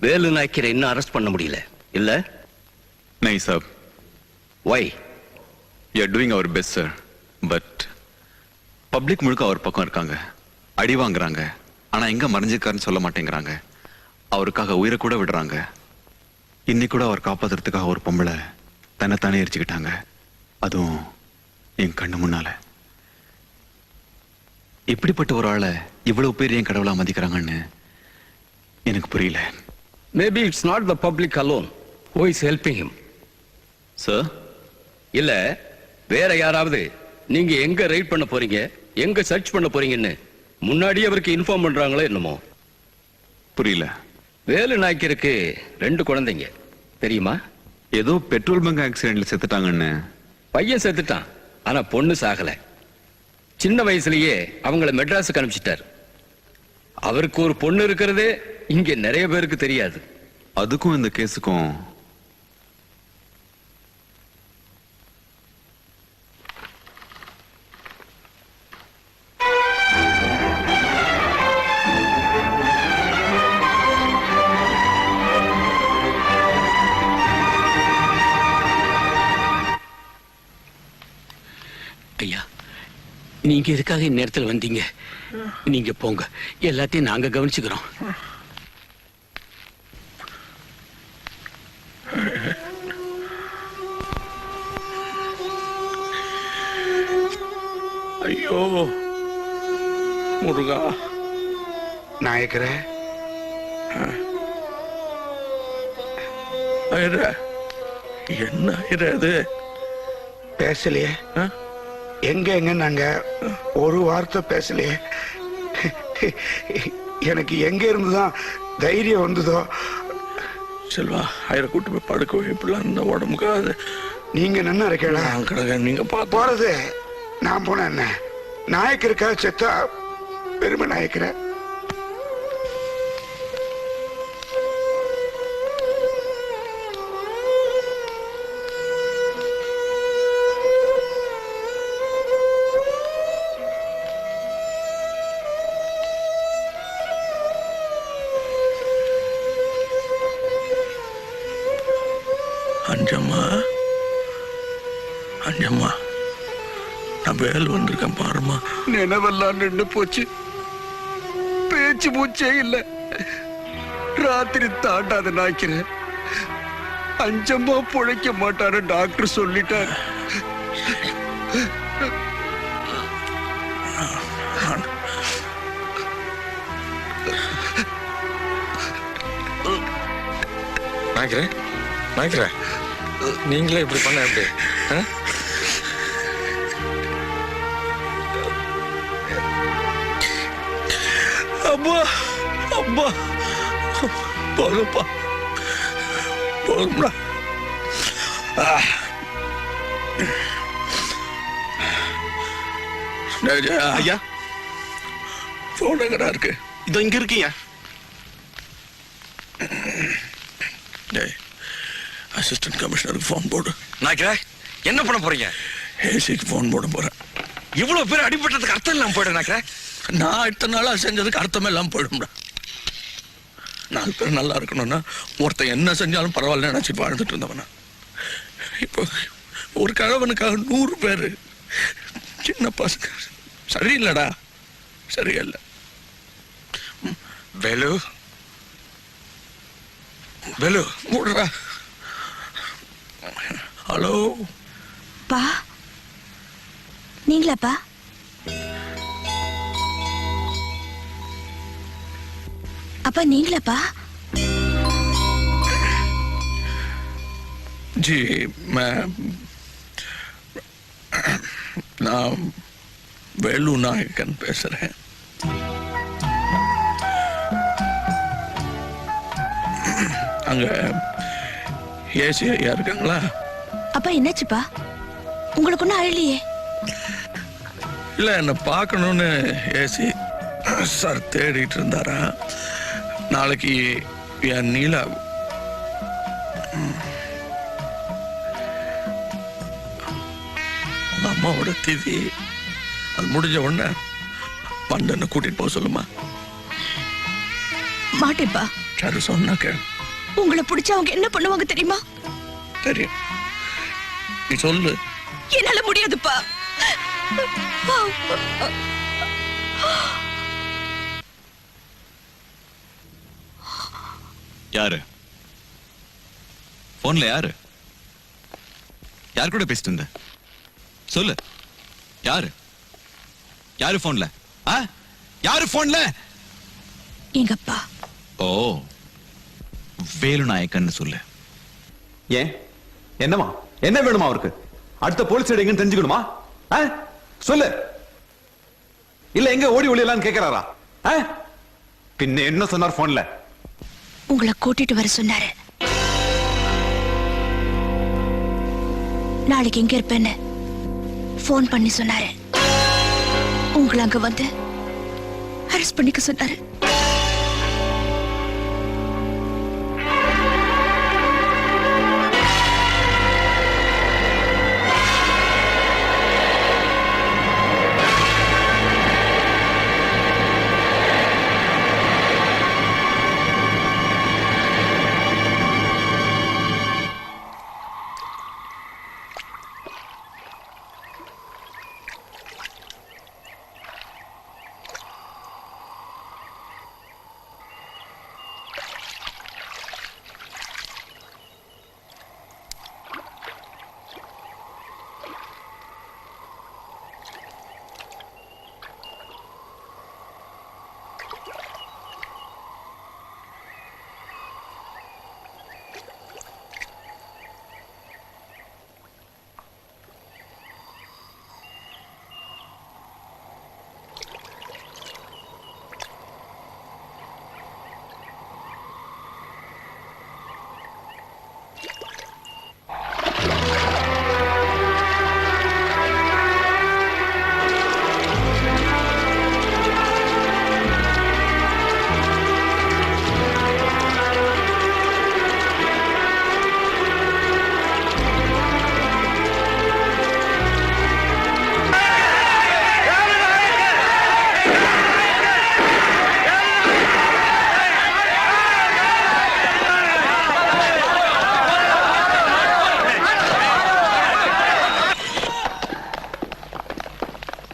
வேலு நாய்க்கரை இன்னும் அரெஸ்ட் பண்ண முடியல. இல்ல? Nice sir why you are doing your best sir but public முழுக்க அவர் பக்கம் இருக்காங்க. அடி வாங்குறாங்க. ஆனா எங்க மறைஞ்சிருக்காருன்னு சொல்ல மாட்டேங்கிறாங்க. அவருக்காக உயிரை கூட விடுறாங்க. இன்னைக்கு கூட அவர் காப்பாத்துறதுக்காக ஒரு பொம்பளை தன்னைத்தானே எரிச்சுக்கிட்டாங்க. அதுவும் என் கண்ணு முன்னால. இப்படிப்பட்ட ஒரு ஆளை இவ்வளவு பேர் என் கடவுளா மதிக்கிறாங்கன்னு எனக்கு புரியல. Maybe it's not the public alone who is helping him sir இல்ல வேற யாராவது நீங்க எங்க ரைட் பண்ண போறீங்க எங்க சர்ச் பண்ண போறீங்கன்னு முன்னாடியே அவருக்கு இன்ஃபார்ம் பண்றாங்களோ என்னமோ? புரியல. வேலு நாய்க்கருக்கு ரெண்டு குழந்தைங்க. தெரியுமா? ஏதோ பெட்ரோல் பங்க் ஆக்சிடென்ட்ல செத்துட்டாங்கன்னு. பையன் செத்துட்டான் ஆனா பொண்ணு சாகல. சின்ன வயசுலயே அவங்கள மெட்ராஸுக்கு அனுப்பிச்சிட்டாரு. அவருக்கு ஒரு பொண்ணு இருக்கிறதே இங்க நிறைய பேருக்கு தெரியாது. அதுக்கும் இந்த கேஸுக்கும். ஐயா நீங்க எதுக்காக இந்நேரத்தில் வந்தீங்க? நீங்க போங்க. எல்லாத்தையும் நாங்க கவனிச்சுக்கிறோம். ஐயோ முருகா நாயக்கரே என்ன அது? பேசலையே? எங்க எங்க நாங்க? ஒரு வார்த்தை பேசலையே. எனக்கு எங்க இருந்துதான் தைரியம் வந்ததோ? செல்வா ஐயரை கூட்டு போய் படுக்க. இப்படிலாம் இந்த உடம்புக்கு அது நீங்க நின்று இருக்கேடா கிடக்க நீங்க போறது. நான் போன என்ன? நாயக்கருக்காக செத்தா பெருமை நாயக்கர. அஞ்சம்மா. அஞ்சம்மா. வேல் வந்திருக்கேன் பாருமா நினைவெல்லாம் நின்று போச்சு. பேச்சு மூச்சே இல்ல. ராத்திரி தாண்டாத நாய்க்கிறேன் அஞ்சம்மா பொழைக்க மாட்டாரு டாக்டர் சொல்லிட்டாரு. நாய்க்கிறேன் நாய்க்கிறேன் நீங்களே இப்படி பண்ண எப்படி? அம்மா அம்மா. போதும்ப்பா போதும்டா ஐயா. போன் எங்கடா இருக்கு? இதோ இங்க இருக்கீங்க. டேய் அசிஸ்டன்ட் கமிஷனருக்கு ஃபோன் போடு. நாய்க்கிறேன் என்ன பண்ண போறீங்க? ஏசிக்கு ஃபோன் போட போறேன். இவ்வளவு பேர் அடிபட்டதுக்கு அர்த்தம் இல்லாம போயிடு நாய்க்கிறேன் நான் இத்தனை நாளாக செஞ்சதுக்கு அர்த்தம் இல்லாமல் போயிடும்டா. நாலு பேர் நல்லா இருக்கணும்னா ஒருத்தன் என்ன செஞ்சாலும் பரவாயில்ல நினச்சி வாழ்ந்துட்டு இருந்தவனா. இப்போ ஒரு கழவனுக்காக நூறு பேர் சின்ன பசங்க. சரியில்லடா. சரியில்லை. வேலு. வேலு விடுறா ஹலோ. பா. நீங்களாப்பா? அப்பா நீங்களாப்பா? ஜி நான் வேலு நாயக்கன் பேசுறேன். அங்க ஏசி ஐயா இருக்காங்களா? அப்பா என்னாச்சுப்பா? உங்களுக்கு ஒன்றும் அழலையே இல்ல என்ன பார்க்கணும்னு ஏசி சார் தேடிட்டு இருந்தாரா? நாளைக்கு என் நீலா. அம்மாவோட திதி. அது முடிஞ்ச உடனே பண்டனை கூட்டிட்டு போக சொல்லுமா. மாட்டேப்பா. அது சொன்னா கேளு. உங்களை பிடிச்சா அவங்க என்ன பண்ணுவாங்க தெரியுமா? தெரியும். நீ சொல்லு. என்னால முடியாதுப்பா. யாரு? போன்ல யாரு? யார் கூட பேசிட்டு இருந்த? சொல்லு. யாரு? யாரு போன்ல ஆ? யாரு போன்ல எங்க அப்பா ஓ வேலு நாயக்கன்னு சொல்லு. ஏன்? என்னமா என்ன வேணுமா அவருக்கு? அடுத்த போலீஸ் எங்கன்னு தெரிஞ்சுக்கணுமா? ஆ? சொல்லு. இல்ல எங்க ஓடி ஒளியலாம்னு கேக்குறாரா? ஆ? பின்ன என்ன சொன்னார் போன்ல உங்களை கூட்டிட்டு வர சொன்னாரு. நாளைக்கு எங்க இருப்பேன்னு ஃபோன் பண்ணி சொன்னாரு. உங்களை அங்க வந்து அரெஸ்ட் பண்ணிக்க சொன்னாரு.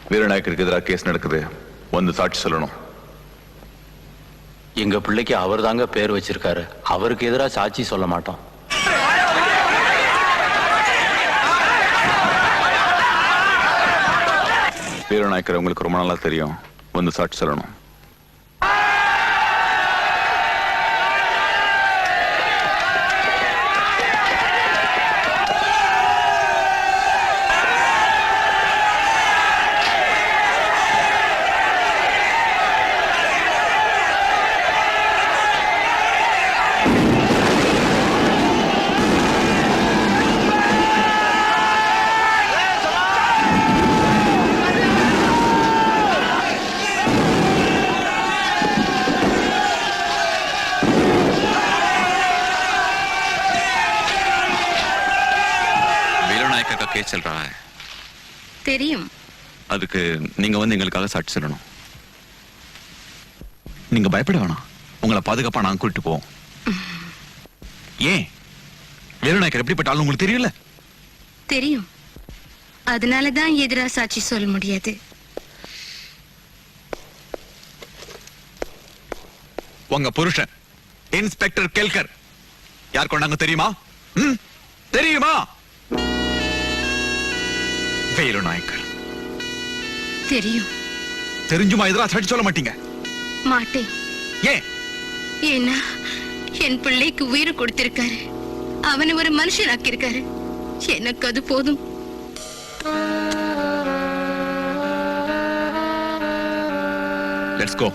வீரநாயக்கருக்கு எதிராக கேஸ் நடக்குது. வந்து சாட்சி சொல்லணும். எங்க பிள்ளைக்கு அவர் தாங்க பேர் வச்சிருக்காரு. அவருக்கு எதிராக சாட்சி சொல்ல மாட்டோம். வீரநாயக்கர் உங்களுக்கு ரொம்ப நாளா தெரியும். வந்து சாட்சி சொல்லணும். வீரநாயக்கர் का केस चल रहा है தெரியும் அதுக்கு நீங்க வந்து எங்களுக்காக சாட்சி சொல்லணும் நீங்க பயப்பட வேணாம் உங்களை பாதுகாப்பா நாங்க கூட்டிட்டு போவோம் ஏன் வீரநாயக்கர் எப்படிப்பட்ட ஆளு உங்களுக்கு தெரியல தெரியும் அதனால தான் எதிரா சாட்சி சொல்ல முடியாது உங்க புருஷன் இன்ஸ்பெக்டர் கேல்கர் யார் கொண்டாங்க தெரியுமா ம்? தெரியுமா வேலு நாயக்கர். தெரியும். தெரிஞ்சுமா? எதிராக சாட்சி சொல்ல மாட்டீங்க. மாட்டேன். ஏன்? ஏன்னா என் பிள்ளைக்கு உயிர் கொடுத்திருக்காரு. அவனை ஒரு மனுஷன் ஆக்கியிருக்காரு எனக்கு அது போதும். Let's go